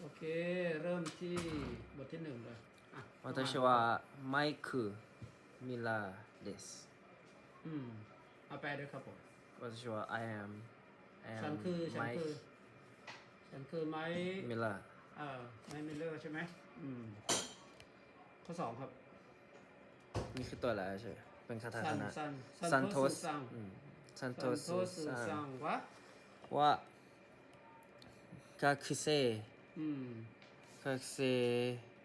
โอเค เริ่มที่บทที่หนึ่งเลยอ่ะ 私はマイクミラーです。 อืมเอาแปลด้วยครับผม 私は I am I ฉัน am คือ ฉัน Mike คือ ฉันคือไม้ Miller เอ่อไม้มิลเลอร์ใช่ไหมอืมข้อสองครับ นี่คือตัวอะไรใช่ไหมเป็นคาถา ซัน นะ ซัน ซันโทส ซัง อืมซันโท ซัน ส โทส ซั ซั ง งวะ ว่า学生 อืมก็คือ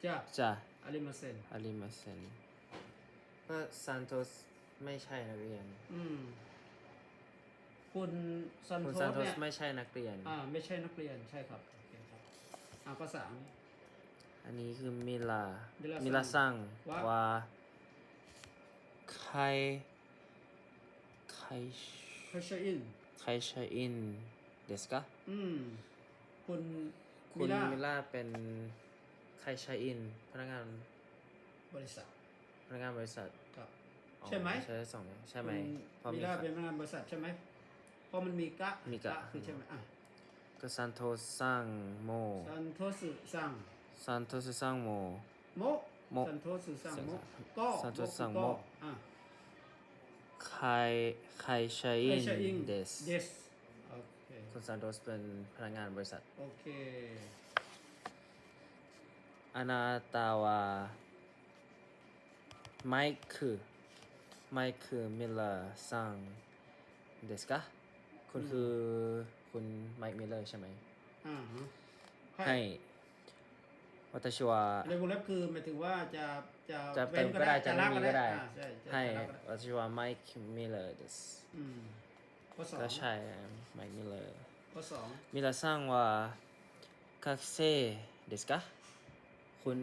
จะจะอาริมาเซนอาริมาเซนก็ซานโตสไม่ใช่นักเรียน อืมคุณซันโตานสโตสเนี่ยไม่ใช่นักเรียน อ่าไม่ใช่นักเรียนใช่ครับโอเคครับอ่าภาษา อันนี้คือมิลามิลาซังว่าใครใครใครเชอิน ใครใช้อินเดสกะอืมคุณ คุมิณล่ามิลาเป็นใครใช้อิน พนักงานบริษัท พนักงานบริษัทครับอ๋อใช่ไหมใช่สองอย่างใช่ไหมคุณเพราะมิมีล่าค่ะเป็นพนักงานบริษัทใช่ไหมเพราะมันมีกะมีกะคือใช่ไหมอะก็ซันโทซังโมซันโทสึซังซันโทซังโมโมโมซันโทสึซังโมซันก็ซันโทสึซังก็โมอะใครใครใช้เพรอิสเชอร์อินนเดสเดสโอเคุณซานโดสเป็นพนักงานบริษัท โอเคอานาตาวาไมค์คือไมค์คือมิลเลอร์ซังเดสกะคุณคือคุณไมค์มิลเลอร์ใช่ไหมอ่าให้วัตชัวในวงเล็บคือหมายถึงว่าจะจะจะเป็นก็ได้จะไม่มีก็ได้ ให้วัตชัวไมค์มิลเลอร์เดสอืม ข้อสอง ก็ใช่ไมค์มิลเลอร์ ข้อสอง มิลาซังว่า学生ですかคุณ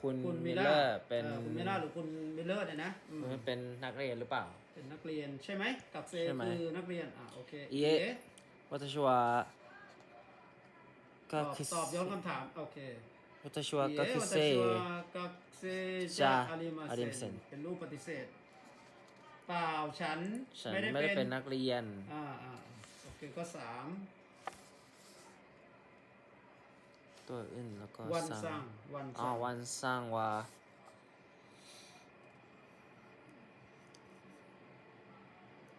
คุณ คุณ มิ มิ ลเล ล่า อร์เป็น อ่อคุณมิล่าหรือคุณมิลเลอร์เนี่ยนะอืม คุณเป็นนักเรียนหรือเปล่า เป็นนักเรียนใช่ไหมกับเซ ใช่ไหม คือนักเรียนอ่ะโอเค いえ私は ตอบ 学 ตอบย้อน 生 คำถามโอเค 私は学生 私は学生じゃありまじゃありませ せ ん んเป็นรูปปฏิเสธ เปล่าฉันฉันไม่ได้ไม่ได้เป็เป็นนนักเรียน อ่าอ่าโอเคก็สามตัวอื่นแล้วก็วันซัสร้างวันอ๋สอร้างวันสร้างว่า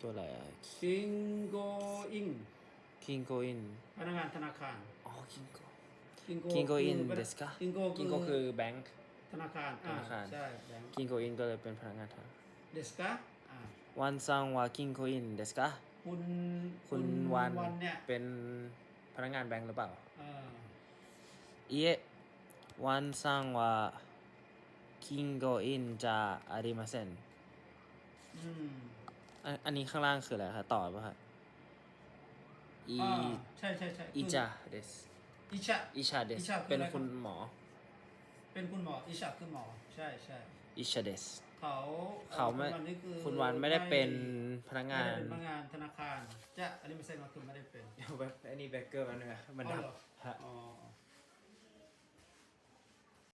ตัวอะไรอะคิงโกอิงคิงโกอินพนักงานธนาคาร อ๋อคิงโกคิงโกคิงโกอินคือเดสกะคิงโกคิงโกคือแบงค์ธนาคาร อ่าธนาคารใช่แบงค์คิงโกอินก็เลยเป็นพนักงานทางเดสกะอ่า วันซังวากิงโคอินเดสกะคุณคุณวันเนี่ยเป็นพนักงานแบงค์หรือเปล่าเออเอีวันซังวากิงโคอินจะอาริมาเซนอืมอันนี้ข้างล่างคืออะไรคะต่อป่ะคะอีใช่ใช่ใช่อีจาเดสอีชาอีชาเดสเป็นคุณหมอ เป็นคุณหมออีชาคือหมอ ใช่ใช่อีชาเดส เขาเขาไม่คุณวันนี่คือคุณวันไม่ได้เป็นพนักงาไม่นได้เป็นพนักงานธนาคาร จะอันนี้ไม่ใช่ก็คือไม่ได้เป็นเว็บอันนี้เบเกอร์มันเนี่ยมันอ๋อดับเหรอฮะ อ๋อ